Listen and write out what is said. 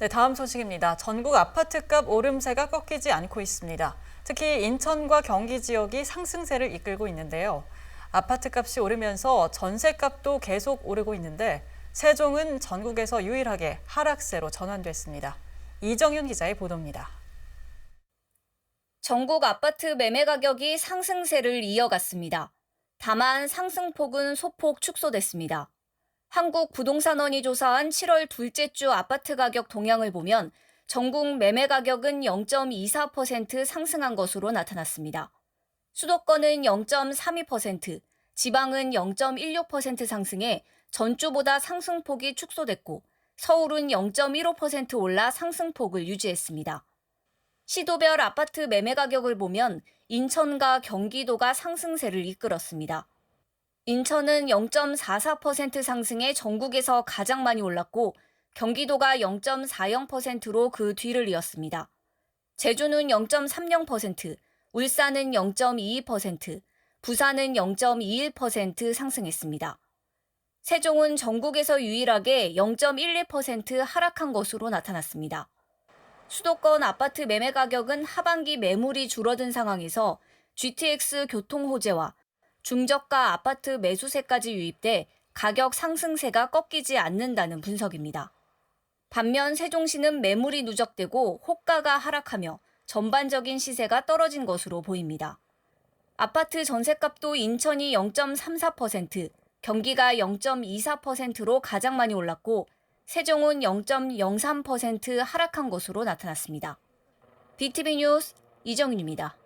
네, 다음 소식입니다. 전국 아파트값 오름세가 꺾이지 않고 있습니다. 특히 인천과 경기 지역이 상승세를 이끌고 있는데요. 아파트값이 오르면서 전세값도 계속 오르고 있는데 세종은 전국에서 유일하게 하락세로 전환됐습니다. 이정윤 기자의 보도입니다. 전국 아파트 매매 가격이 상승세를 이어갔습니다. 다만 상승폭은 소폭 축소됐습니다. 한국부동산원이 조사한 7월 둘째 주 아파트 가격 동향을 보면 전국 매매 가격은 0.24% 상승한 것으로 나타났습니다. 수도권은 0.32%, 지방은 0.16% 상승해 전주보다 상승폭이 축소됐고 서울은 0.15% 올라 상승폭을 유지했습니다. 시도별 아파트 매매 가격을 보면 인천과 경기도가 상승세를 이끌었습니다. 인천은 0.44% 상승해 전국에서 가장 많이 올랐고 경기도가 0.40%로 그 뒤를 이었습니다. 제주는 0.30%, 울산은 0.22%, 부산은 0.21% 상승했습니다. 세종은 전국에서 유일하게 0.12% 하락한 것으로 나타났습니다. 수도권 아파트 매매 가격은 하반기 매물이 줄어든 상황에서 GTX 교통 호재와 중저가 아파트 매수세까지 유입돼 가격 상승세가 꺾이지 않는다는 분석입니다. 반면 세종시는 매물이 누적되고 호가가 하락하며 전반적인 시세가 떨어진 것으로 보입니다. 아파트 전세값도 인천이 0.34%, 경기가 0.24%로 가장 많이 올랐고 세종은 0.03% 하락한 것으로 나타났습니다. BTV 뉴스 이정윤입니다.